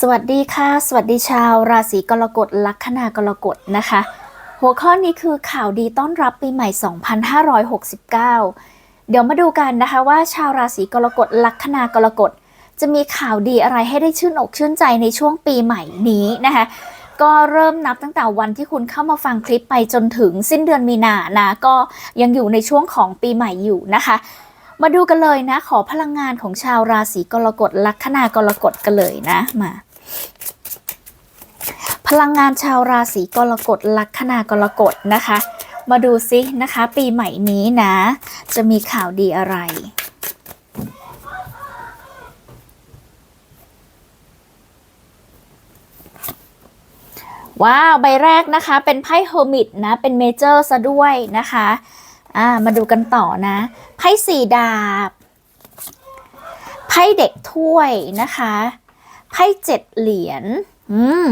สวัสดีค่ะ สวัสดีชาวราศีกรกฎลัคนากรกฎนะคะ หัวข้อนี้คือข่าวดีต้อนรับปีใหม่ 2569 เดี๋ยวมาดูกันนะคะว่าชาวราศีกรกฎลัคนากรกฎจะมีข่าวดีอะไรให้ได้ชื่นอกชื่นใจในช่วงปีใหม่นี้นะคะ ก็เริ่มนับตั้งแต่วันที่คุณเข้ามาฟังคลิปไปจนถึงสิ้นเดือนมีนานะก็ยังอยู่ในช่วงของปีใหม่อยู่นะคะ มาดูกันเลยนะ ขอพลังงานของชาวราศีกรกฎลัคนากรกฎกันเลยนะมา พลังงานชาวราศีกรกฎลัคนากรกฎนะคะ มาดูซินะคะ ปีใหม่นี้นะ จะมีข่าวดีอะไรว้าว ใบแรกนะคะ เป็นไพ่เฮอร์มิตนะ เป็นเมเจอร์ซะด้วยนะคะ อ่ามาดูกันต่อนะไพ่สี่ดาบไพ่เด็กถ้วยนะคะไพ่เจ็ดเหรียญอืม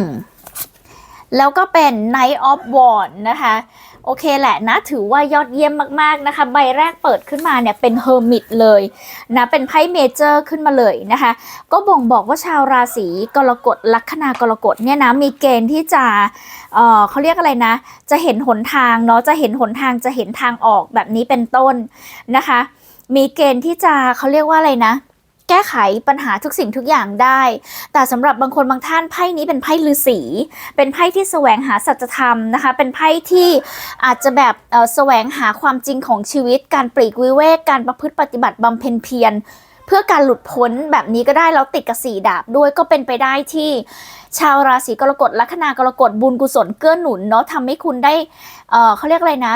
แล้วก็เป็น Knight of w a n d นะคะ โอเคแหละนะ ถือว่ายอดเยี่ยมมากๆนะคะ ใบแรกเปิดขึ้นมาเนี่ยเป็นเฮอร์มิตเลยนะเป็นไพ่เมเจอร์ขึ้นมาเลยนะคะ ก็บ่งบอกว่าชาวราศีกรกฎลัคนากรกฎเนี่ยนะมีเกณฑ์ที่จะเออเขาเรียกอะไรนะ จะเห็นหนทางเนาะจะเห็นหนทางจะเห็นทางออกแบบนี้เป็นต้นนะคะ มีเกณฑ์ที่จะเขาเรียกว่าอะไรนะ แก้ไขปัญหาทุกสิ่งทุกอย่างได้ แต่สำหรับบางคนบางท่านไพ่นี้เป็นไพ่ฤาษีเป็นไพ่ที่แสวงหาสัจธรรมนะคะ เป็นไพ่ที่อาจจะแบบแสวงหาความจริงของชีวิต การปลีกวิเวกการประพฤติปฏิบัติบำเพ็ญเพียรเพื่อการหลุดพ้นแบบนี้ก็ได้แล้วติดกับสีดาบด้วยก็เป็นไปได้ที่ชาวราศีกรกฎลัคนากรกฎบุญกุศลเกื้อหนุนเนาะทำให้คุณได้เเขาเรียกอะไรนะ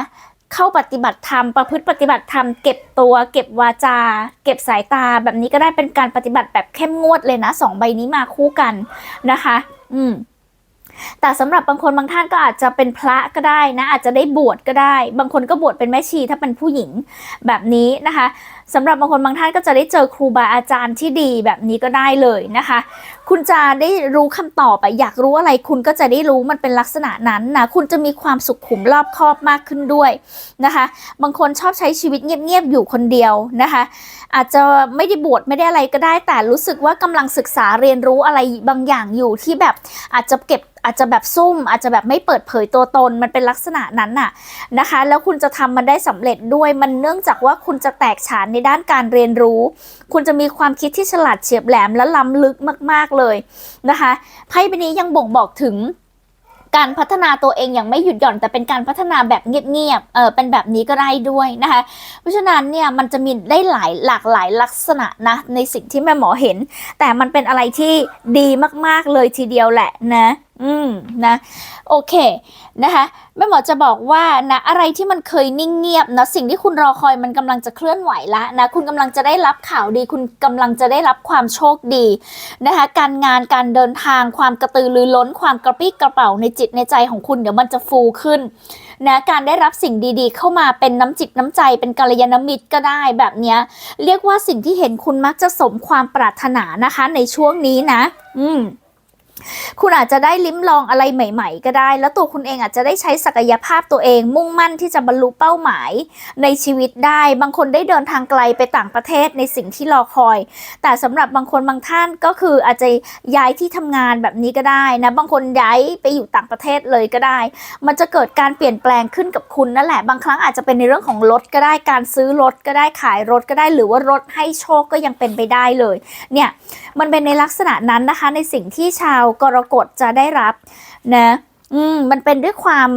เข้าปฏิบัติธรรมประพฤติปฏิบัติธรรมเก็บตัวเก็บวาจา เก็บสายตาแบบนี้ก็ได้เป็นการปฏิบัติแบบเข้มงวดเลยนะสองใบนี้มาคู่กันนะคะ อืมแต่สำหรับบางคนบางท่านก็อาจจะเป็นพระก็ได้นะ อาจจะได้บวชก็ได้ บางคนก็บวชเป็นแม่ชีถ้าเป็นผู้หญิงแบบนี้นะคะสำหรับบางคนบางท่านก็จะได้เจอครูบาอาจารย์ที่ดีแบบนี้ก็ได้เลยนะคะ คุณจะได้รู้คำตอบอะอยากรู้อะไรคุณก็จะได้รู้มันเป็นลักษณะนั้นนะคุณจะมีความสุขขุมรอบคอบมากขึ้นด้วยนะคะ บางคนชอบใช้ชีวิตเงียบๆอยู่คนเดียวนะคะ อาจจะไม่ได้บวชไม่ได้อะไรก็ได้ แต่รู้สึกว่ากำลังศึกษาเรียนรู้อะไรบางอย่างอยู่ที่แบบอาจจะเก็บ อาจจะแบบซุ่ม อาจจะแบบไม่เปิดเผยตัวตนมันเป็นลักษณะนั้นน่ะนะคะ แล้วคุณจะทำมันได้สำเร็จด้วยมันเนื่องจากว่าคุณจะแตกฉานในด้านการเรียนรู้ คุณจะมีความคิดที่ฉลาดเฉียบแหลมและล้ำลึกมาก ๆเลยนะคะไพ่ใบนี้ยังบ่งบอกถึงการพัฒนาตัวเองอย่างไม่หยุดหย่อนแต่เป็นการพัฒนาแบบเงียบๆ เออเป็นแบบนี้ก็ได้ด้วยนะคะ เพราะฉะนั้นเนี่ยมันจะมีได้หลายหลากหลายลักษณะนะในสิ่งที่แม่หมอเห็น แต่มันเป็นอะไรที่ดีมากๆเลยทีเดียวแหละนะอืมนะโอเคนะคะแม่หมอจะบอกว่านะอะไรที่มันเคยนิ่งเงียบนะสิ่งที่คุณรอคอยมันกำลังจะเคลื่อนไหวละนะคุณกำลังจะได้รับข่าวดี คุณกำลังจะได้รับความโชคดีนะคะการงานการเดินทางความกระตือรือร้น ความกระปี้กระเป๋าในจิตในใจของคุณเดี๋ยวมันจะฟูขึ้นนะการได้รับสิ่งดีๆ เข้ามาเป็นน้ำจิตน้ำใจเป็นกัลยาณมิตรก็ได้แบบเนี้ยเรียกว่าสิ่งที่เห็นคุณมักจะสมความปรารถนานะคะในช่วงนี้นะ อืม คุณอาจจะได้ลิ้มลองอะไรใหม่ ๆ ก็ได้ แล้วตัวคุณเองอาจจะได้ใช้ศักยภาพตัวเอง มุ่งมั่นที่จะบรรลุเป้าหมายในชีวิตได้ บางคนได้เดินทางไกลไปต่างประเทศในสิ่งที่รอคอย แต่สำหรับบางคนบางท่านก็คืออาจจะย้ายที่ทำงานแบบนี้ก็ได้นะ บางคนย้ายไปอยู่ต่างประเทศเลยก็ได้ มันจะเกิดการเปลี่ยนแปลงขึ้นกับคุณนั่นแหละ บางครั้งอาจจะเป็นในเรื่องของรถก็ได้ การซื้อรถก็ได้ ขายรถก็ได้ หรือว่ารถให้โชคก็ยังเป็นไปได้เลย เนี่ย มันเป็นในลักษณะนั้นนะคะ ในสิ่งที่ชาวกรกฎจะได้รับนะอืมมันเป็นด้วยความ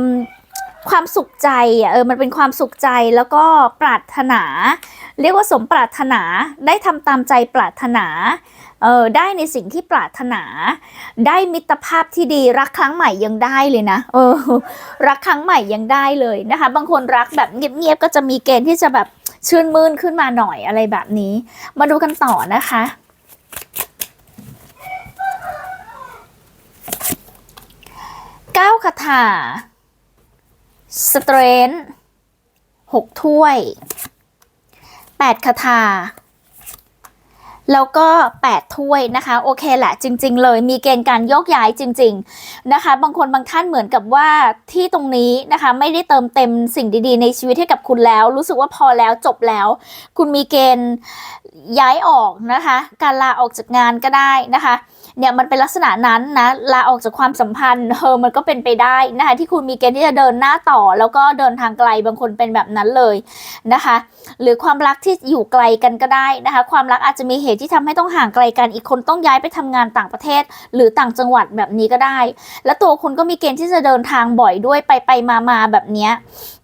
ความสุขใจอะเออมันเป็นความสุขใจแล้วก็ปรารถนา เรียกว่าสมปรารถนาได้ทำตามใจปรารถนาเออได้ในสิ่งที่ปรารถนา ได้มิตรภาพที่ดีรักครั้งใหม่ยังได้เลยนะเออรักครั้งใหม่ยังได้เลยนะคะ บางคนรักแบบเงียบๆก็จะมีเกณฑ์ที่จะแบบชื่นมื่นขึ้นมาหน่อยอะไรแบบนี้ มาดูกันต่อนะคะ ก้าคาถาสเตรนหกถ้วยแปดคาถา แล้วก็ 8 ถ้วยนะคะ โอเคแหละจริง ๆ เลยมีเกณฑ์การโยกย้ายจริง ๆ นะคะ บางคนบางท่านเหมือนกับว่าที่ตรงนี้นะคะ ไม่ได้เติมเต็มสิ่งดีๆ ในชีวิตให้กับคุณแล้ว รู้สึกว่าพอแล้วจบแล้ว คุณมีเกณฑ์ย้ายออกนะคะ การลาออกจากงานก็ได้นะคะเนี่ยมันเป็นลักษณะนั้นนะลาออกจากความสัมพันธ์เออมันก็เป็นไปได้นะคะที่คุณมีเกณฑ์ที่จะเดินหน้าต่อ แล้วก็เดินทางไกลบางคนเป็นแบบนั้นเลยนะคะ หรือความรักที่อยู่ไกลกันก็ได้นะคะ ความรักอาจจะมีเหตุที่ทำให้ต้องห่างไกลกันอีกคนต้องย้ายไปทำงานต่างประเทศ หรือต่างจังหวัดแบบนี้ก็ได้ และตัวคุณก็มีเกณฑ์ที่จะเดินทางบ่อยด้วยไปไปมามาแบบนี้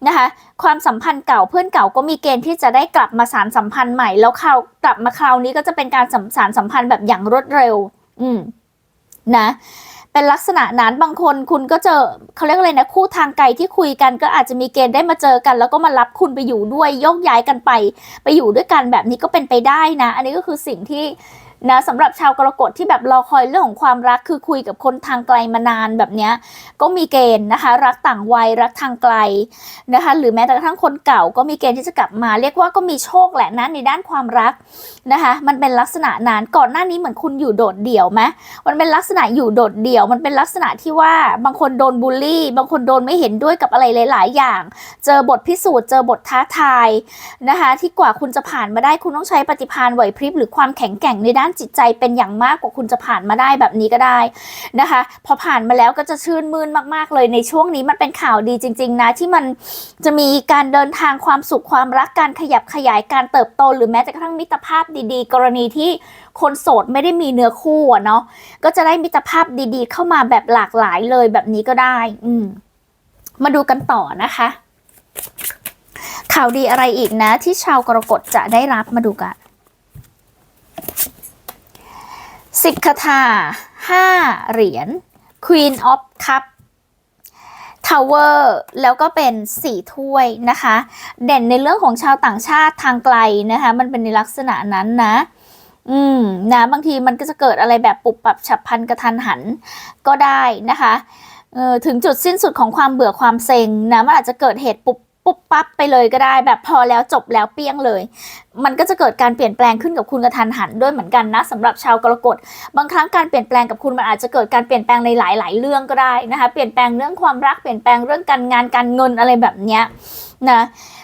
นะคะความสัมพันธ์เก่าเพื่อนเก่าก็มีเกณฑ์ที่จะได้กลับมาสารสัมพันธ์ใหม่แล้วคราวกลับมาคราวนี้ก็จะเป็นการสารสัมพันธ์แบบอย่างรวดเร็ว อืมนะ เป็นลักษณะนั้นบางคนคุณก็เจอเขาเรียกอะไรนะคู่ทางไกลที่คุยกันก็อาจจะมีเกณฑ์ได้มาเจอกัน แล้วก็มารับคุณไปอยู่ด้วยโยกย้ายกันไป ไปอยู่ด้วยกันแบบนี้ก็เป็นไปได้นะ อันนี้ก็คือสิ่งที่ นะสำหรับชาวกรกฎที่แบบรอคอยเรื่องของความรักคือคุยกับคนทางไกลมานานแบบเนี้ยก็มีเกณฑ์นะคะ รักต่างวัยรักทางไกลนะคะ หรือแม้แต่กระทั่งคนเก่าก็มีเกณฑ์ที่จะกลับมา เรียกว่าก็มีโชคแหละนะในด้านความรักนะคะ มันเป็นลักษณะนั้นก่อนหน้านี้เหมือนคุณอยู่โดดเดี่ยวไหมมันเป็นลักษณะอยู่โดดเดี่ยว มันเป็นลักษณะที่ว่าบางคนโดนบูลลี่ บางคนโดนไม่เห็นด้วยกับอะไรหลาย ๆ อย่าง เจอบทพิสูจน์เจอบทท้าทายนะคะ ที่กว่าคุณจะผ่านมาได้คุณต้องใช้ปฏิภาณไหวพริบหรือความแข็งแกร่งในด้านจิตใจเป็นอย่างมากกว่าคุณจะผ่านมาได้แบบนี้ก็ได้นะคะ พอผ่านมาแล้วก็จะชื่นมื่นมากๆเลยในช่วงนี้มันเป็นข่าวดีจริง ๆ นะ ที่มันจะมีการเดินทางความสุขความรักการขยับขยายการเติบโต หรือแม้แต่กระทั่งมิตรภาพดีๆ กรณีที่คนโสดไม่ได้มีเนื้อคู่เนาะก็จะได้มิตรภาพดีๆ เข้ามาแบบหลากหลายเลยแบบนี้ก็ได้ อืม มาดูกันต่อนะคะ ข่าวดีอะไรอีกนะ ที่ชาวกรกฎจะได้รับมาดูกัน สิกขาห้าเหรียญ Queen of Cup Tower แล้วก็เป็นสี่ถ้วยนะคะ เด่นในเรื่องของชาวต่างชาติทางไกลนะคะ มันเป็นในลักษณะนั้นนะ อืมนะบางทีมันก็จะเกิดอะไรแบบปุบปับฉับพลันกระทันหันก็ได้นะคะถึงจุดสิ้นสุดของความเบื่อความเซ็งนะมันอาจจะเกิดเหตุปุบ ปุ๊บปั๊บไปเลยก็ได้แบบพอแล้วจบแล้วเปี้ยงเลย มันก็จะเกิดการเปลี่ยนแปลงขึ้นกับคุณกระทันหันด้วยเหมือนกันนะสำหรับชาวกรกฎบางครั้งการเปลี่ยนแปลงกับคุณมันอาจจะเกิดการเปลี่ยนแปลงในหลาย ๆ เรื่องก็ได้นะคะเปลี่ยนแปลงเรื่องความรักเปลี่ยนแปลงเรื่องการงานการเงินอะไรแบบเนี้ยนะ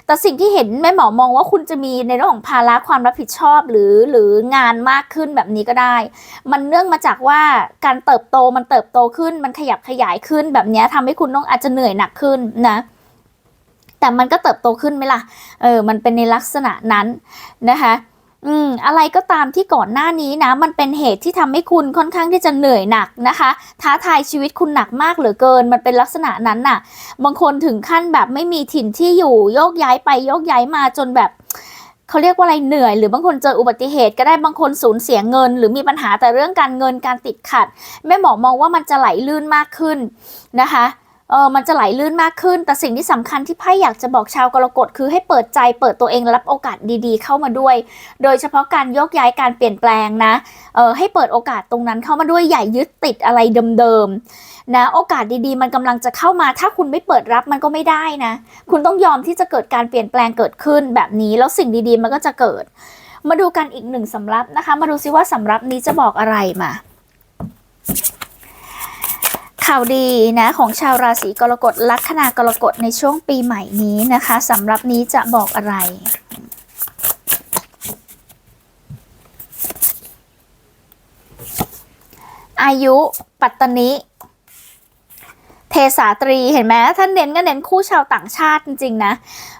แต่สิ่งที่เห็นแม่หมอมองว่าคุณจะมีในเรื่องของภาระความรับผิดชอบหรือหรืองานมากขึ้นแบบนี้ก็ได้ มันเนื่องมาจากว่าการเติบโตมันเติบโตขึ้นมันขยับขยายขึ้นแบบนี้ยทำให้คุณต้องอาจจะเหนื่อยหนักขึ้นนะ แต่มันก็เติบโตขึ้นไหมล่ะ เออ มันเป็นในลักษณะนั้นนะคะอืมอะไรก็ตามที่ก่อนหน้านี้นะ มันเป็นเหตุที่ทำให้คุณค่อนข้างที่จะเหนื่อยหนักนะคะ ท้าทายชีวิตคุณหนักมากเหลือเกิน มันเป็นลักษณะนั้นน่ะ บางคนถึงขั้นแบบไม่มีถิ่นที่อยู่โยกย้ายไปโยกย้ายมาจนแบบเขาเรียกว่าอะไรเหนื่อย หรือบางคนเจออุบัติเหตุก็ได้บางคนสูญเสียเงิน หรือมีปัญหาแต่เรื่องการเงินการติดขัดแม่หมอมองว่ามันจะไหลลื่นมากขึ้นนะคะ เออมันจะไหลลื่นมากขึ้น แต่สิ่งที่สำคัญที่ไพ่อยากจะบอกชาวกรกฎคือให้เปิดใจเปิดตัวเองรับโอกาสดีๆ เข้ามาด้วย โดยเฉพาะการโยกย้ายการเปลี่ยนแปลงนะเออให้เปิดโอกาสตรงนั้นเข้ามาด้วยอย่ายึดติดอะไรเดิมๆนะโอกาสดีๆ มันกำลังจะเข้ามา ถ้าคุณไม่เปิดรับมันก็ไม่ได้นะ คุณต้องยอมที่จะเกิดการเปลี่ยนแปลงเกิดขึ้นแบบนี้แล้วสิ่งดีๆ มันก็จะเกิด มาดูกันอีกหนึ่งสำรับนะคะ มาดูซิว่าสำรับนี้จะบอกอะไรมา ข่าวดีนะของชาวราศีกรกฎลัคนากรกฎในช่วงปีใหม่นี้นะคะสำหรับนี้จะบอกอะไรอายุปัตตนิเทสาตรีเห็นไหมท่านเน้นก็เน้นคู่ชาวต่างชาติจริงๆนะ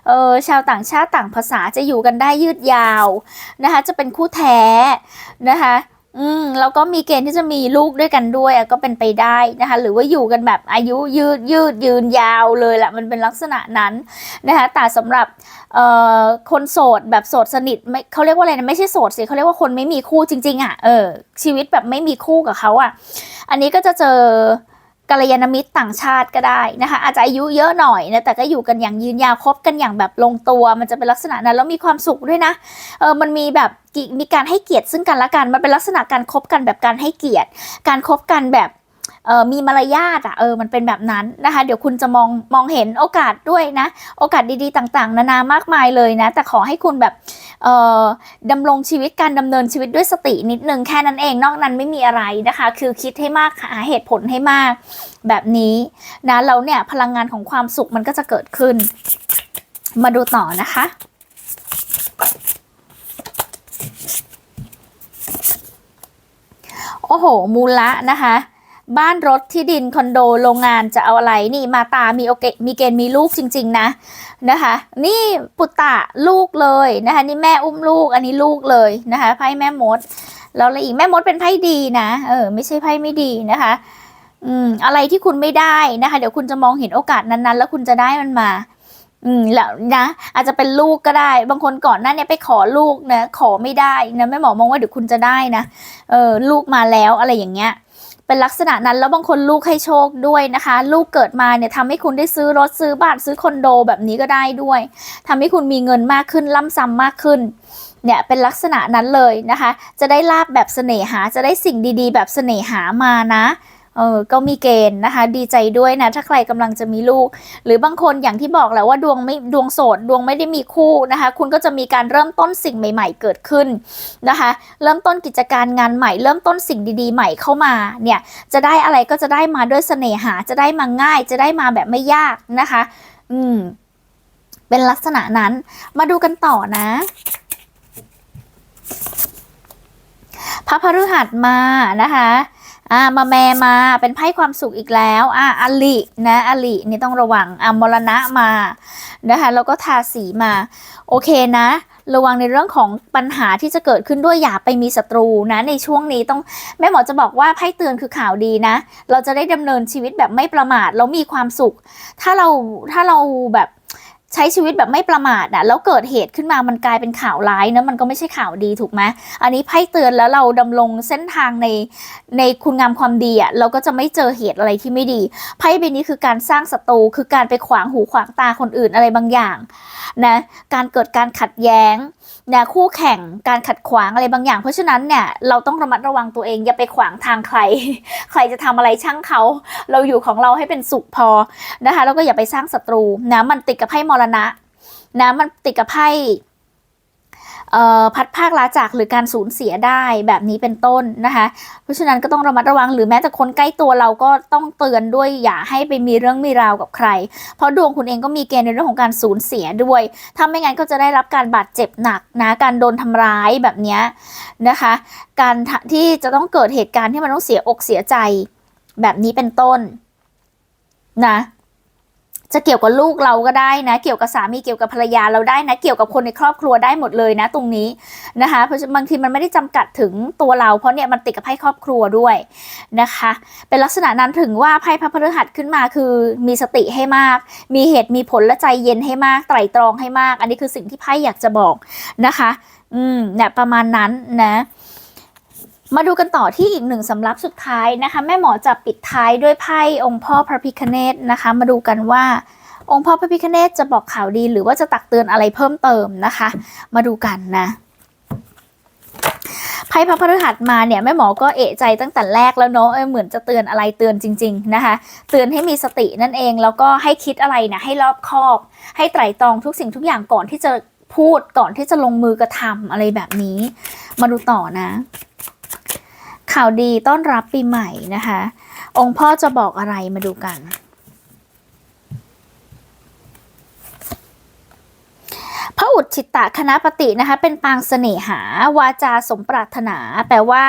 เออชาวต่างชาติต่างภาษาจะอยู่กันได้ยืดยาวนะคะจะเป็นคู่แท้นะคะ อืมแล้วก็มีเกณฑ์ที่จะมีลูกด้วยกันด้วยก็เป็นไปได้นะคะ หรือว่าอยู่กันแบบอายุยืดยืดยืนยาวเลยแหละมันเป็นลักษณะนั้นนะคะแต่สำหรับเอ่อคนโสดแบบโสดสนิทไม่เขาเรียกว่าอะไรนะไม่ใช่โสดสิเขาเรียกว่าคนไม่มีคู่จริง ๆอะเออชีวิตแบบไม่มีคู่กับเขาอะ อันนี้ก็จะเจอ กัลยาณมิตรต่างชาติก็ได้นะคะ อาจจะอายุเยอะหน่อยนะแต่ก็อยู่กันอย่างยืนยาวคบกันอย่างแบบลงตัว มันจะเป็นลักษณะนั้นแล้วมีความสุขด้วยนะเออมันมีแบบมีการให้เกียรติซึ่งกันและกันมันเป็นลักษณะการคบกันแบบการให้เกียรติ การคบกันแบบ เออมีมารยาทอะเออมันเป็นแบบนั้นนะคะ เดี๋ยวคุณจะมองมองเห็นโอกาสด้วยนะ โอกาสดีๆต่าง ๆ นานามากมายเลยนะ แต่ขอให้คุณแบบเอ่อดำรงชีวิตการดำเนินชีวิตด้วยสตินิดนึงแค่นั้นเองนอกนั้นไม่มีอะไรนะคะ คือคิดให้มากหาเหตุผลให้มากแบบนี้นะแล้วเนี่ยพลังงานของความสุขมันก็จะเกิดขึ้น มาดูต่อนะคะโอ้โห มูลละนะคะ บ้านรถที่ดินคอนโดโรงงานจะเอาอะไรนี่มาตามีโอเคมีเกณฑ์มีลูกจริง ๆ นะนะคะ นี่ปุตตะลูกเลยนะคะนี่แม่อุ้มลูกอันนี้ลูกเลยนะคะไพ่แม่มดแล้วอะไรอีกแม่มดเป็นไพ่ดีนะเออไม่ใช่ไพ่ไม่ดีนะคะอืมอะไรที่คุณไม่ได้นะคะ เดี๋ยวคุณจะมองเห็นโอกาสนั้นๆ แล้วคุณจะได้มันมา อืมแล้วนะอาจจะเป็นลูกก็ได้ บางคนก่อนหน้าเนี้ไปขอลูกนะขอไม่ได้นะแม่หมอมองว่าเดี๋ยวคุณจะได้นะเออลูกมาแล้วอะไรอย่างเงี้ย เป็นลักษณะนั้นแล้วบางคนลูกให้โชคด้วยนะคะ ลูกเกิดมาเนี่ยทำให้คุณได้ซื้อรถซื้อบ้านซื้อคอนโดแบบนี้ก็ได้ด้วยทำให้คุณมีเงินมากขึ้นล่ำซ้ำมากขึ้นเนี่ยเป็นลักษณะนั้นเลยนะคะ จะได้ลาบแบบเสน่หาจะได้สิ่งดีๆ แบบเสน่หามานะ เออก็มีเกณฑ์นะคะ ดีใจด้วยนะ ถ้าใครกำลังจะมีลูก หรือบางคนอย่างที่บอกแหละว่าดวงไม่ดวงโสดดวงไม่ได้มีคู่นะคะ คุณก็จะมีการเริ่มต้นสิ่งใหม่ ๆ เกิดขึ้นนะคะ เริ่มต้นกิจการงานใหม่ เริ่มต้นสิ่งดีๆ ใหม่เข้ามาเนี่ยจะได้อะไรก็จะได้มาด้วยเสน่หาจะได้มาง่าย จะได้มาแบบไม่ยากนะคะ อืม เป็นลักษณะนั้น มาดูกันต่อนะพระพฤหัสมานะคะ อ่ามาแมมาเป็นไพ่ความสุขอีกแล้วอ่าอลินะอลินี่ต้องระวังอ่ามรณะมานะคะแล้วก็ทาสีมา โอเคนะ ระวังในเรื่องของปัญหาที่จะเกิดขึ้นด้วยอย่าไปมีศัตรูนะในช่วงนี้ต้องแม่หมอจะบอกว่าไพ่เตือนคือข่าวดีนะ เราจะได้ดำเนินชีวิตแบบไม่ประมาทแล้วมีความสุข ถ้าเราถ้าเราแบบ ใช้ชีวิตแบบไม่ประมาทอะแล้วเกิดเหตุขึ้นมามันกลายเป็นข่าวร้ายนะมันก็ไม่ใช่ข่าวดีถูกไหมอันนี้ไพ่เตือนแล้วเราดำรงเส้นทางในในคุณงามความดีอะเราก็จะไม่เจอเหตุอะไรที่ไม่ดีไพ่ใบนี้คือการสร้างศัตรูคือการไปขวางหูขวางตาคนอื่นอะไรบางอย่างนะการเกิดการขัดแย้ง เนี่ยคู่แข่งการขัดขวางอะไรบางอย่าง เพราะฉะนั้นเนี่ยเราต้องระมัดระวังตัวเอง อย่าไปขวางทางใคร ใครจะทำอะไรช่างเขา เราอยู่ของเราให้เป็นสุขพอนะคะแล้วก็อย่าไปสร้างศัตรูนะมันติดกับไพ่มรณะนะมันติดกับไพ่ พัดภาคลาจากหรือการสูญเสียได้แบบนี้เป็นต้นนะคะ เพราะฉะนั้นก็ต้องระมัดระวังหรือแม้แต่คนใกล้ตัวเราก็ต้องเตือนด้วยอย่าให้ไปมีเรื่องมีราวกับใคร เพราะดวงคุณเองก็มีเกณฑ์ในเรื่องของการสูญเสียด้วยถ้าไม่งั้นก็จะได้รับการบาดเจ็บหนักนะการโดนทำร้ายแบบนี้นะคะ การที่จะต้องเกิดเหตุการณ์ที่มันต้องเสียอกเสียใจ แบบนี้เป็นต้นนะ จะเกี่ยวกับลูกเราก็ได้นะ เกี่ยวกับสามีเกี่ยวกับภรรยาเราได้นะ เกี่ยวกับคนในครอบครัวได้หมดเลยนะ ตรงนี้นะคะเพราะบางทีมันไม่ได้จำกัดถึงตัวเรา เพราะเนี่ยมันติดกับไพ่ครอบครัวด้วยนะคะ เป็นลักษณะนั้นถึงว่าไพ่พระพฤหัสขึ้นมาคือมีสติให้มาก มีเหตุมีผลและใจเย็นให้มากไตรตรองให้มาก อันนี้คือสิ่งที่ไพ่อยากจะบอกนะคะ อืมเนี่ยประมาณนั้นนะ มาดูกันต่อที่อีกหนึ่งสำรับสุดท้ายนะคะ แม่หมอจะปิดท้ายด้วยไพ่องค์พ่อพระพิคเนตนะคะ มาดูกันว่า องค์พ่อพระพิคเนตจะบอกข่าวดีหรือว่าจะตักเตือนอะไรเพิ่มเติมนะคะ มาดูกันนะไพ่พระพฤหัสมาเนี่ยแม่หมอก็เอะใจตั้งแต่แรกแล้วเนาะเออเหมือนจะเตือนอะไรเตือนจริง ๆนะคะ เตือนให้มีสตินั่นเองแล้วก็ให้คิดอะไรนะให้รอบคอบ ให้ไตร่ตรองทุกสิ่งทุกอย่างก่อนที่จะพูดก่อนที่จะลงมือกระทำอะไรแบบนี้ มาดูต่อนะ ข่าวดีต้อนรับปีใหม่นะคะ องค์พ่อจะบอกอะไรมาดูกัน พระอุดชิตตะคณะปฏินะคะ เป็นปางเสน่หาวาจาสมปรารถนา แปลว่า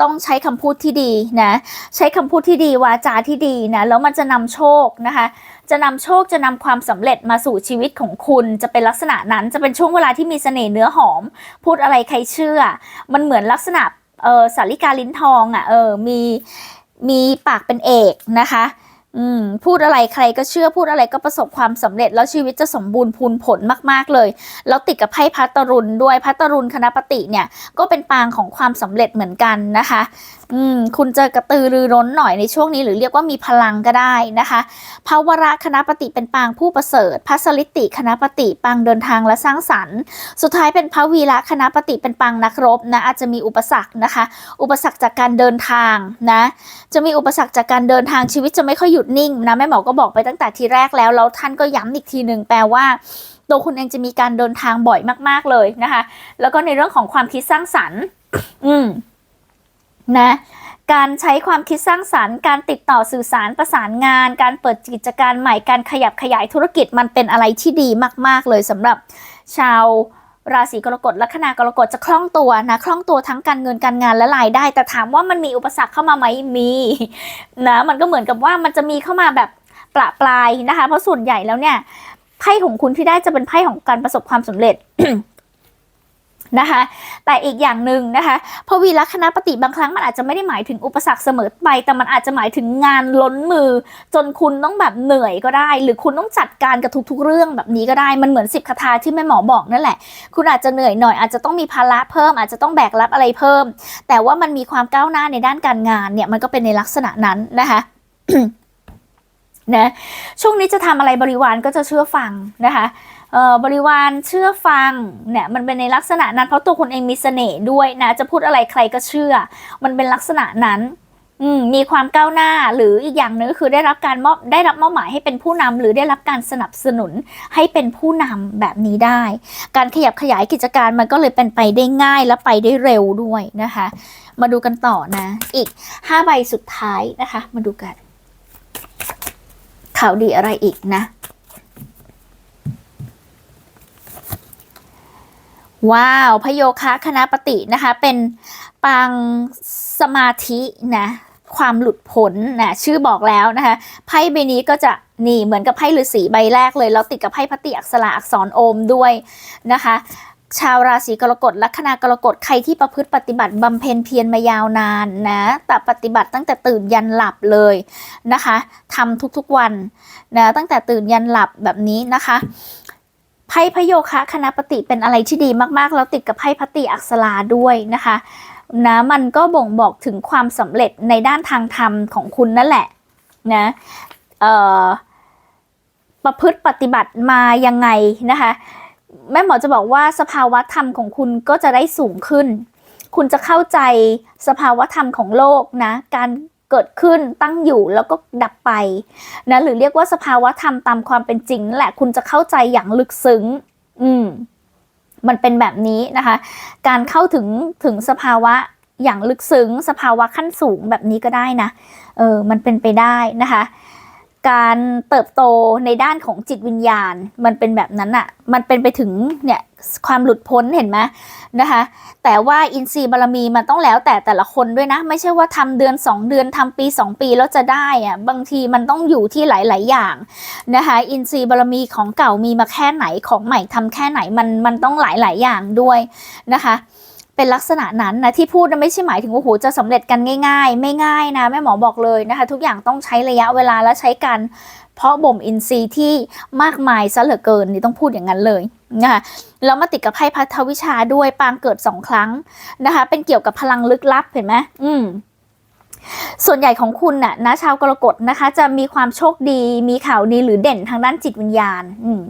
ต้องใช้คำพูดที่ดีนะ ใช้คำพูดที่ดีวาจาที่ดีนะแล้วมันจะนำโชคนะคะจะนำโชคจะนำความสำเร็จมาสู่ชีวิตของคุณจะเป็นลักษณะนั้นจะเป็นช่วงเวลาที่มีเสน่ห์เนื้อหอม พูดอะไรใครเชื่อ มันเหมือนลักษณะ เออสาริกาลิ้นทองอะเออมีมีปากเป็นเอกนะคะอืมพูดอะไรใครก็เชื่อพูดอะไรก็ประสบความสำเร็จ แล้วชีวิตจะสมบูรณ์พูนผลมากๆเลย แล้วติดกับไพ่พัตรุนด้วยพัตรุนคณะปฏิเนี่ยก็เป็นปางของความสำเร็จเหมือนกันนะคะ อืมคุณจะกระตือรือร้นหน่อยในช่วงนี้หรือเรียกว่ามีพลังก็ได้นะคะภาวระคณะปฏิเป็นปางผู้ประเสริฐพัสลิติคณะปฏิปางเดินทางและสร้างสรรค์ สุดท้ายเป็นพระวีระคณะปฏิเป็นปางนักรบนะอาจจะมีอุปสรรคนะคะ อุปสรรคจากการเดินทางนะจะมีอุปสรรคจากการเดินทางชีวิตจะไม่ค่อยหยุดนิ่งนะแม่หมอก็บอกไปตั้งแต่ทีแรกแล้วแล้วท่านก็ย้ำอีกทีหนึ่งแปลว่าตัวคุณเองจะมีการเดินทางบ่อยมาก ๆเลยนะคะ แล้วก็ในเรื่องของความคิดสร้างสรรค์ อืม นะการใช้ความคิดสร้างสรรค์ การติดต่อสื่อสารประสานงาน การเปิดกิจการใหม่การขยับขยายธุรกิจมันเป็นอะไรที่ดีมาก ๆ เลยสำหรับชาวราศีกรกฎลัคนากรกฎจะคล่องตัวนะคล่องตัวทั้งการเงินการงานและรายได้ แต่ถามว่ามันมีอุปสรรคเข้ามาไหมมีนะมันก็เหมือนกับว่ามันจะมีเข้ามาแบบประปรายนะคะ เพราะส่วนใหญ่แล้วเนี่ยไพ่ของคุณที่ได้จะเป็นไพ่ของการประสบความสำเร็จ นะคะ แต่อีกอย่างหนึ่งนะคะพระวีรคณะปฏิบางครั้งมันอาจจะไม่ได้หมายถึงอุปสรรคเสมอไป แต่มันอาจจะหมายถึงงานล้นมือ จนคุณต้องแบบเหนื่อยก็ได้ หรือคุณต้องจัดการกับทุกๆเรื่องแบบนี้ก็ได้มันเหมือนสิบคาถาที่แม่หมอบอกนั่นแหละ คุณอาจจะเหนื่อยหน่อยอาจจะต้องมีภาระเพิ่ม อาจจะต้องแบกรับอะไรเพิ่ม แต่ว่ามันมีความก้าวหน้าในด้านการงานเนี่ยมันก็เป็นในลักษณะนั้นนะคะนะช่วงนี้จะทำอะไรบริวารก็จะเชื่อฟังนะคะ บริวารเชื่อฟังเนี่ยมันเป็นในลักษณะนั้นเพราะตัวคุณเองมีเสน่ห์ด้วยนะจะพูดอะไรใครก็เชื่อ มันเป็นลักษณะนั้นมมีความก้าวหน้าหรืออีกอย่างหนึงก็คือได้รับการมอบได้รับมอบหมายให้เป็นผู้นำหรือได้รับการสนับสนุนให้เป็นผู้นำแบบนี้ได้ การขยับขยายกิจการมันก็เลยเป็นไปได้ง่ายและไปได้เร็วด้วยนะคะ มาดูกันต่อนะ อีก 5 ใบสุดท้ายนะคะ มาดูกัน ข่าวดีอะไรอีกนะ ว้าว พโยคะคณะปฏินะคะ เป็นปางสมาธินะ ความหลุดพ้นนะ ชื่อบอกแล้วนะคะ ไพ่ใบนี้ก็จะนี่เหมือนกับไพ่ฤาษีใบแรกเลย แล้วติดกับไพ่พติอักษระอักษรโอมด้วยนะคะ ชาวราศีกรกฎลัคนากรกฎใครที่ประพฤติปฏิบัติบำเพ็ญเพียรมายาวนานนะแต่ปฏิบัติตั้งแต่ตื่นยันหลับเลยนะคะทำทุกๆวันนะตั้งแต่ตื่นยันหลับแบบนี้นะคะ ไพ่พโยคะคณะปฏิเป็นอะไรที่ดีมากๆ แล้วติดกับไพ่พติอักษราด้วยนะคะนะมันก็บ่งบอกถึงความสำเร็จในด้านทางธรรมของคุณนั่นแหละนะเอ่อประพฤติปฏิบัติมายังไงนะคะแม่หมอจะบอกว่าสภาวะธรรมของคุณก็จะได้สูงขึ้น คุณจะเข้าใจสภาวะธรรมของโลกนะ การ เกิดขึ้นตั้งอยู่แล้วก็ดับไปนะหรือเรียกว่าสภาวะธรรมตามความเป็นจริงนั่นแหละคุณจะเข้าใจอย่างลึกซึ้ง อืม มันเป็นแบบนี้นะคะ การเข้าถึงถึงสภาวะอย่างลึกซึ้ง สภาวะขั้นสูงแบบนี้ก็ได้นะเออมันเป็นไปได้นะคะ การเติบโตในด้านของจิตวิญญาณ มันเป็นแบบนั้นอะมันเป็นไปถึงเนี่ยความหลุดพ้นเห็นไหมนะคะ แต่ว่าอินทรีย์บารมีมันต้องแล้วแต่แต่ละคนด้วยนะ ไม่ใช่ว่าทำเดือน 2 เดือนทำปี 2 ปีแล้วจะได้อะบางทีมันต้องอยู่ที่หลาย ๆ อย่างนะคะอินทรีย์บารมีของเก่ามีมาแค่ไหนของใหม่ทำแค่ไหนมันมันต้องหลาย ๆ อย่างด้วยนะคะ เป็นลักษณะนั้นนะที่พูดนะไม่ใช่หมายถึงว่าโอ้โหจะสำเร็จกันง่าย ๆ ไม่ง่ายนะแม่หมอบอกเลยนะคะ ทุกอย่างต้องใช้ระยะเวลาและใช้การเพราะบ่มอินทรีย์ที่มากมายซะเหลือเกินนี่ต้องพูดอย่างนั้นเลยนะคะแล้วมาติดกับไพ่พัทธวิชาด้วยปางเกิดสองครั้งนะคะ เป็นเกี่ยวกับพลังลึกลับเห็นไหมอืมส่วนใหญ่ของคุณน่ะนะชาวกรกฎนะคะ จะมีความโชคดีมีข่าวดีหรือเด่นทางด้านจิตวิญญาณอืม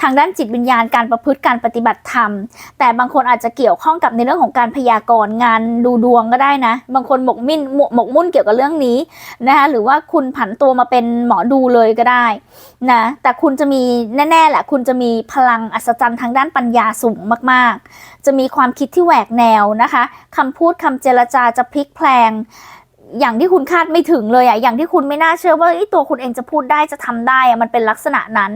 ทางด้านจิตวิญญาณการประพฤติการปฏิบัติธรรม แต่บางคนอาจจะเกี่ยวข้องกับในเรื่องของการพยากรณ์งานดูดวงก็ได้นะ บางคนหมกมิ่นหมกหมกมุ่นเกี่ยวกับเรื่องนี้นะคะหรือว่าคุณผันตัวมาเป็นหมอดูเลยก็ได้นะแต่คุณจะมีแน่ๆแหละคุณจะมีพลังอัศจรรย์ทางด้านปัญญาสูงมากๆ จะมีความคิดที่แหวกแนวนะคะคำพูดคำเจรจาจะพลิกแพลง อย่างที่คุณคาดไม่ถึงเลยอะอย่างที่คุณไม่น่าเชื่อว่าไอ้ตัวคุณเองจะพูดได้จะทำได้อะมันเป็นลักษณะนั้น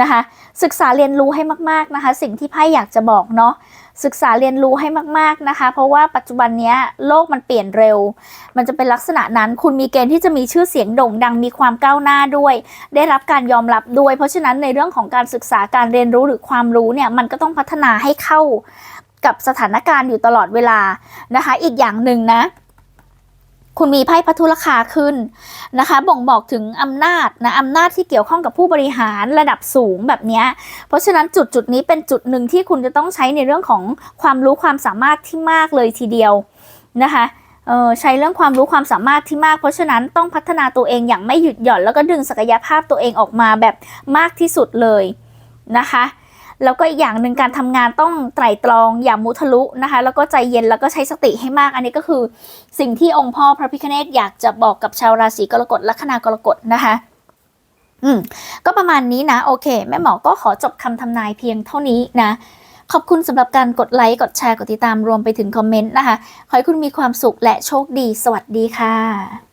นะคะ ศึกษาเรียนรู้ให้มาก ๆนะคะ สิ่งที่ไพ่อยากจะบอกเนาะศึกษาเรียนรู้ให้มาก ๆนะคะ เพราะว่าปัจจุบันนี้โลกมันเปลี่ยนเร็ว มันจะเป็นลักษณะนั้น คุณมีเกณฑ์ที่จะมีชื่อเสียงโด่งดังมีความก้าวหน้าด้วย ได้รับการยอมรับด้วย เพราะฉะนั้นในเรื่องของการศึกษาการเรียนรู้หรือความรู้เนี่ยมันก็ต้องพัฒนาให้เข้ากับสถานการณ์อยู่ตลอดเวลานะคะ อีกอย่างหนึ่งนะ คุณมีไพ่พัทุรคาขึ้นนะคะ บ่งบอกถึงอำนาจนะอำนาจที่เกี่ยวข้องกับผู้บริหารระดับสูงแบบนี้ เพราะฉะนั้นจุดจุดนี้เป็นจุดหนึ่งที่คุณจะต้องใช้ในเรื่องของความรู้ความสามารถที่มากเลยทีเดียวนะคะใช้เรื่องความรู้ความสามารถที่มาก เพราะฉะนั้นต้องพัฒนาตัวเองอย่างไม่หยุดหย่อน แล้วก็ดึงศักยภาพตัวเองออกมาแบบมากที่สุดเลยนะคะ แล้วก็อีกอย่างหนึ่งการทำงานต้องไตร่ตรองอย่ามุทะลุนะคะ แล้วก็ใจเย็นแล้วก็ใช้สติให้มาก อันนี้ก็คือสิ่งที่องค์พ่อพระพิฆเนศอยากจะบอกกับชาวราศีกรกฎลัคนากรกฎนะคะอืมก็ประมาณนี้นะ โอเค แม่หมอก็ขอจบคำทำนายเพียงเท่านี้นะ ขอบคุณสำหรับการกดไลค์ กดแชร์ กดติดตามรวมไปถึงคอมเมนต์นะคะ ขอให้คุณมีความสุขและโชคดี สวัสดีค่ะ